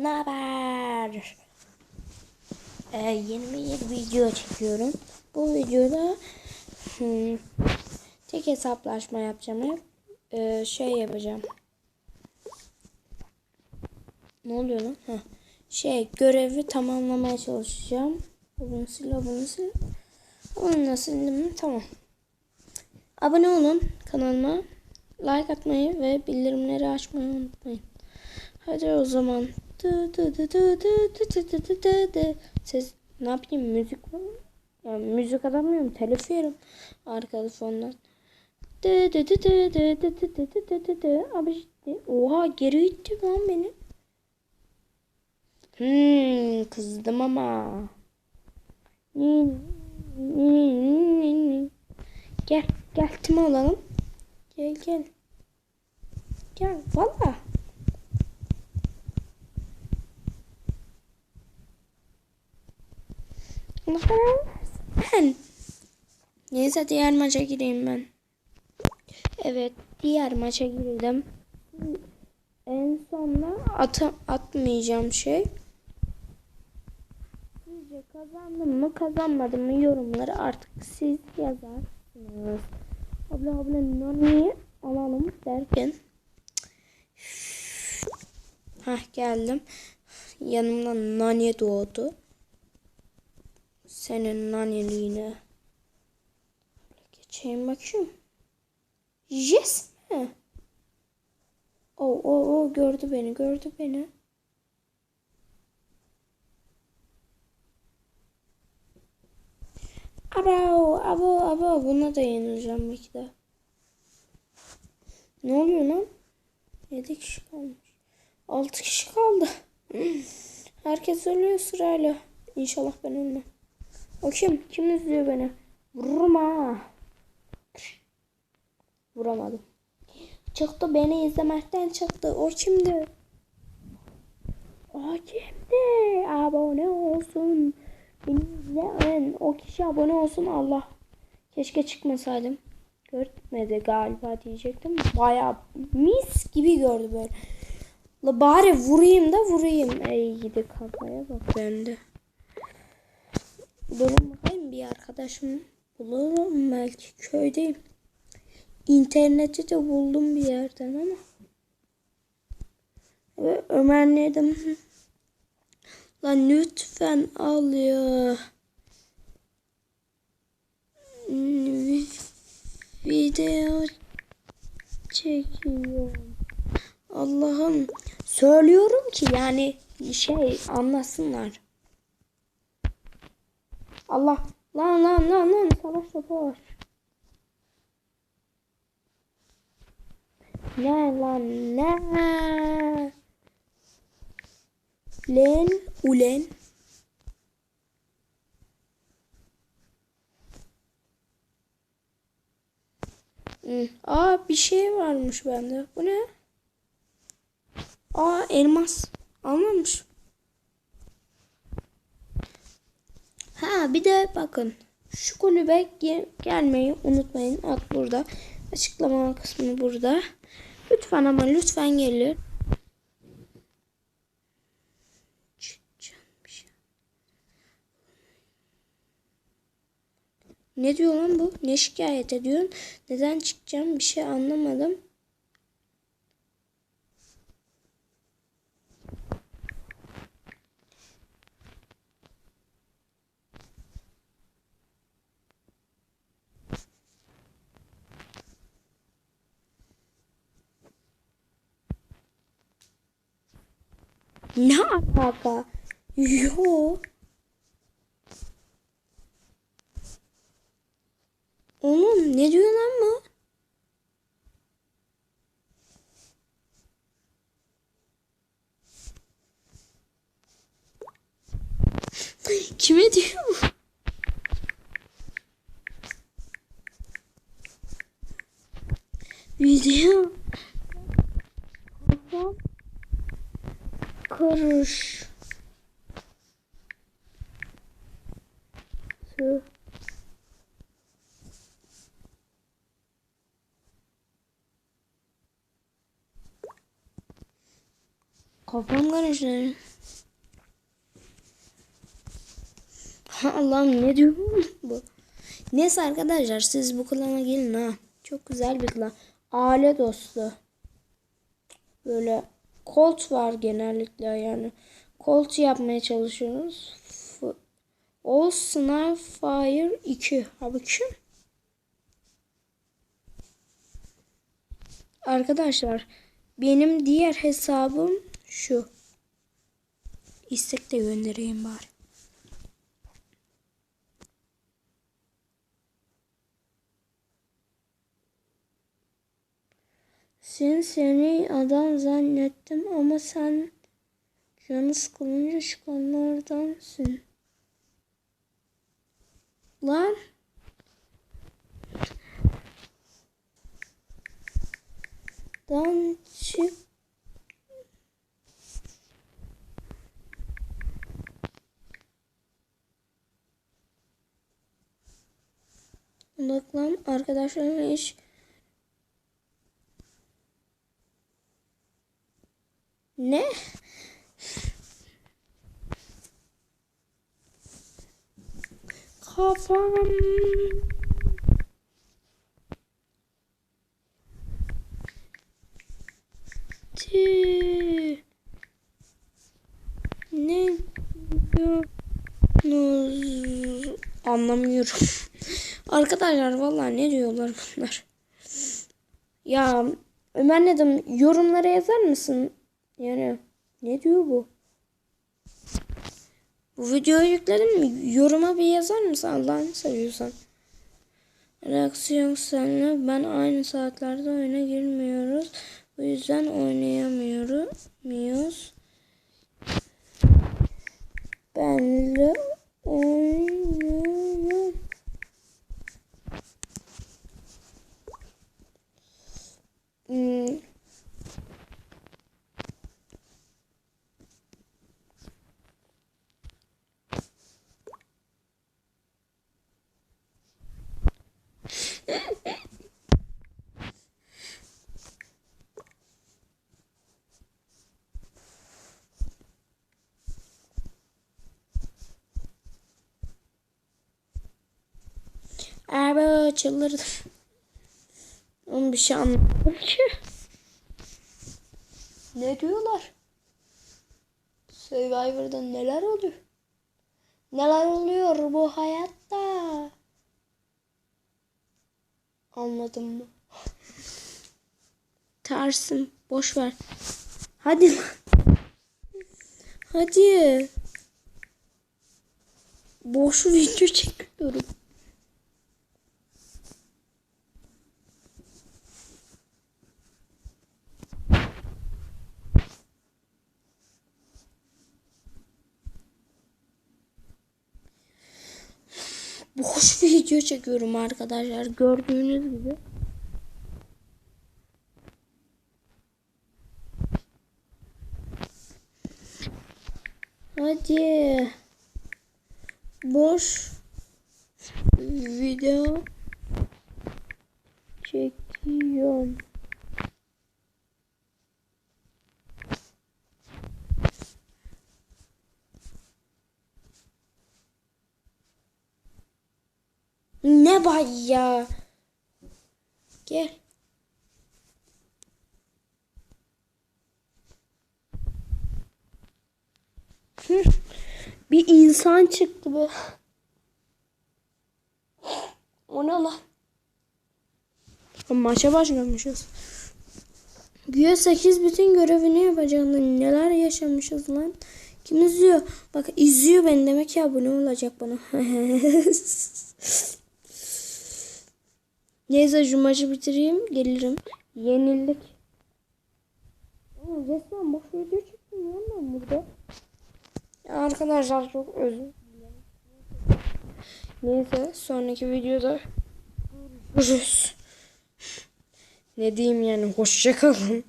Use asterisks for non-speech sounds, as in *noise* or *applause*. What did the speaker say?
Ne haber? Ee, yeni bir video çekiyorum. Bu videoda hmm, tek hesaplaşma yapacağım hep. Ee, şey yapacağım. Ne oluyor lan? Heh. Şey görevi tamamlamaya çalışacağım. Bunu sil, bunu sil. Bunu da sildim? Tamam. Abone olun kanalıma. Like atmayı ve bildirimleri açmayı unutmayın. Hadi o zaman. Ses ne yapayım müzik var? Yani müzik alamıyorum telif yerim arkada fondan. Abi işte oha geri itti lan beni. Hmm, kızdım ama. Gel gel tim olalım. Gel gel. Gel valla. Ben. Neyse diğer maça gireyim ben. Evet, diğer maça girdim. En sonunda at atmayacağım şey. Sizce kazandım mı kazanmadım mı yorumları artık siz yazarsınız. Abla abla nani alalım derken. Hah geldim. Yanımda nani doğdu. Senin naniliğine. Geçeyim bakayım. Yes mi? O o o gördü beni gördü beni. Abo abo abo buna da yenileceğim belki de. Ne oluyor lan? 7 kişi kalmış. 6 kişi kaldı. Herkes ölüyor sırayla. İnşallah ben ölmem. O kim? Kim izliyor beni? Vurma. Vuramadım. Çıktı beni izlemekten çıktı. O kimdi? O kimdi? Abone olsun. Beni izleyen o kişi abone olsun Allah. Keşke çıkmasaydım. Görmedi galiba diyecektim. Baya mis gibi gördü böyle. La bari vurayım da vurayım. Ey gidi kafaya bak bende. Durun bakayım bir arkadaşım bulurum belki köydeyim. İnterneti de buldum bir yerden ama. Ve Ömer neredim? Lan lütfen al ya. Video çekiyorum. Allah'ım söylüyorum ki yani şey anlasınlar. Allah lan lan lan lan savaş var. Ne lan ne? Len ulen. Hı. Aa bir şey varmış bende. Bu ne? Aa elmas. Almamış. Bir de bakın. Şu kulübe ge- gelmeyi unutmayın. At burada. Açıklama kısmı burada. Lütfen ama lütfen şey. Ne diyor lan bu? Ne şikayet ediyorsun? Neden çıkacağım bir şey anlamadım. Ne alaka? Yo. Oğlum ne diyor lan bu? Kime diyor bu? Video. Kafam karış. Tüh. Kafam karıştı. *laughs* Allah'ım ne diyor bu? Neyse arkadaşlar siz bu klana gelin ha. Çok güzel bir klan. Aile dostu. Böyle Colt var genellikle yani. Colt yapmaya çalışıyoruz. F All Snowfire 2. Abi kim? Arkadaşlar benim diğer hesabım şu. İstek de göndereyim bari. Sen seni adam zannettim ama sen canı sıkılınca çıkanlardansın. Lan. Dan çık. Odaklan arkadaşlarına iş Ne? Kafam. Tüh. Ne diyorsunuz? Anlamıyorum. Arkadaşlar vallahi ne diyorlar bunlar? Ya Ömer Nedim yorumlara yazar mısın? Yani ne diyor bu? Bu videoyu yükledim mi? Yoruma bir yazar mısın Allah'ını seviyorsan? Reaksiyon senle ben aynı saatlerde oyuna girmiyoruz. Bu yüzden oynayamıyoruz. Benle oynuyorum. Hmm. Abi çıldırdım. Onun bir şey anlamadım ki. Ne diyorlar? Survivor'da neler oluyor? Neler oluyor bu hayatta? Anladın mı? Tersim. Boş ver. Hadi lan. Hadi. Boş video çekiyorum. Boş video çekiyorum arkadaşlar gördüğünüz gibi. Hadi. Boş video çekiyorum. Ne bay ya? Gel. Bir insan çıktı be. O ne lan? Maça başlamışız. Güya 8 bütün görevini yapacağını neler yaşamışız lan. Kim izliyor? Bak izliyor beni demek ki abone olacak bana. *laughs* Neyse şu maçı bitireyim gelirim. Yenildik. Aa, resmen boş video çektim ya ben burada. Ya arkadaşlar çok özür dilerim. Neyse sonraki videoda görüşürüz. Ne diyeyim yani hoşçakalın.